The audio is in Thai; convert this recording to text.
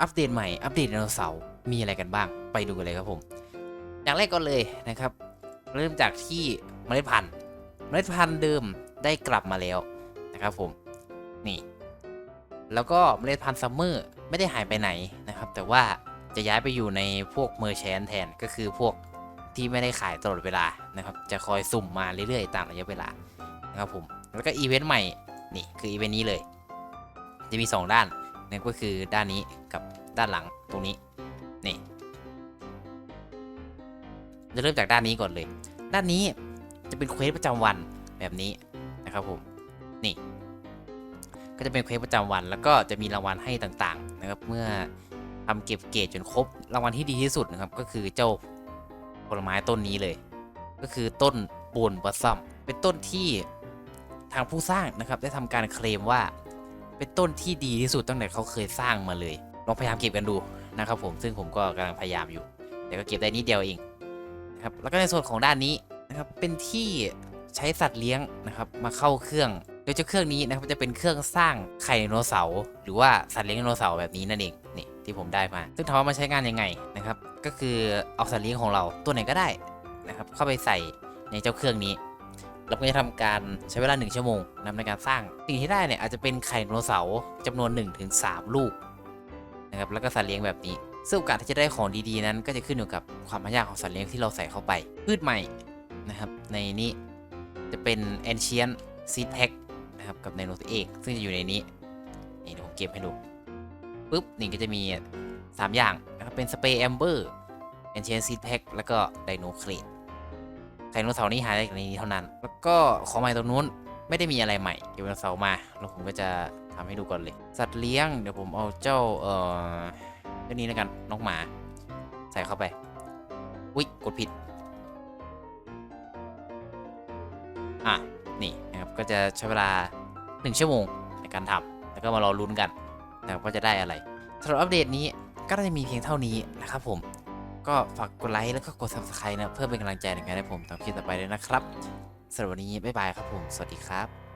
อัปเดตใหม่ อัปเดตไดโนเสาร์มีอะไรกันบ้าง ไปดูกันเลยครับผม อย่างแรกก่อนเลยนะครับ เริ่มจากที่เมล็ดพันธุ์เมล็ดพันธุ์เดิมได้กลับมาแล้วนะครับผม นี่ แล้วก็เมล็ดพันธุ์ซัมเมอร์ไม่ได้หายไปไหนนะครับ แต่ว่าจะย้ายไปอยู่ในพวกเมอร์แชนแทนก็คือพวกที่ไม่ได้ขายตลอดเวลานะครับ จะคอยสุ่มมาเรื่อยๆตามระยะเวลานะครับผม แล้วก็อีเวนต์ใหม่ นี่คืออีเวนต์นี้เลย จะมี 2 ด้าน นั่ก็คือด้านนี้กับด้านหลังตรงนี้นี่จะเริ่มจากด้านนี้ก่อนเลย ด้านนี้จะเป็นเควสประจำวันแบบนี้นะครับผมนี่ ก็จะเป็นเควสประจำวัน แล้วก็จะมีรางวัลให้ต่างๆ นะครับ เมื่อทำเก็บเกรดจนครบรางวัลที่ดีที่สุดนะครับ ก็คือเจ้าผลไม้ต้นนี้เลย ก็คือต้นปูนบัสซัมเป็นต้นที่ทางผู้สร้างนะครับ ได้ทำการเคลมว่า เป็นต้นที่ดีที่สุดตั้งแต่เขาเคยสร้างมาเลย ลองพยายามเก็บกันดูนะครับผมซึ่งผมก็กำลังพยายามอยู่ แต่ก็เก็บได้นิดเดียวเองนะครับแล้วก็ในส่วนของด้านนี้นะครับเป็นที่ใช้สัตว์เลี้ยงนะครับมาเข้าเครื่องโดยเจ้าเครื่องนี้นะครับจะเป็นเครื่องสร้างไข่ไดโนเสาร์หรือว่าสัตว์เลี้ยงไดโนเสาร์แบบนี้นั่นเองนี่ที่ผมได้มา ซึ่งถามว่ามาใช้งานยังไงนะครับก็คือเอาสัตว์เลี้ยงของเราตัวไหนก็ได้นะครับเข้าไปใส่ในเจ้าเครื่องนี้ เราก็จะทำการใช้เวลา 1 ชั่วโมงนำในการสร้างสิ่งที่ได้เนี่ยอาจจะเป็นไข่ไดโนเสาร์จำนวน 1-3 ลูกนะครับแล้วก็สัตว์เลี้ยงแบบนี้ซึ่งโอกาสที่จะได้ของดีๆนั้น ก็จะขึ้นอยู่กับความยากของสัตว์เลี้ยงที่เราใส่เข้าไป พืชใหม่นะครับในนี้จะเป็น Ancient Seed Pack นะครับกับไดโนเสาร์เอกซึ่งจะอยู่ในนี้นี่เดี๋ยวผมเก็บให้ดูปุ๊บนี่ก็จะมี 3 อย่างนะครับเป็น Spray Amber Ancient Seed Pack แล้วก็ Dino Crate ไข่ ไดโนเสาร์นี่หายได้ในนี้เท่านั้น แล้วก็ของใหม่ตรงนู้นไม่ได้มีอะไรใหม่เก็บไดโนเสามา แล้วผมก็จะทำให้ดูก่อนเลย สัตว์เลี้ยงเดี๋ยวผมเอาเจ้าเอ่อเจ้านี้แล้วกันน้องหมา ใส่เข้าไป อุ๊ยกดผิด อะ นี่นะครับก็จะใช้เวลา 1 ชั่วโมงในการทำแล้วก็มารอลุ้นกันนะครับว่าจะได้อะไรสำหรับอัปเดตนี้ก็จะมีเพียงเท่านี้นะครับผม ก็ฝากกดไลค์แล้วก็กด subscribe นะเพื่อเป็นกำลังใจในการให้ผมทำคลิปต่อไปด้วยนะครับสำหรับวันนี้บ๊ายบายครับผม สวัสดีครับ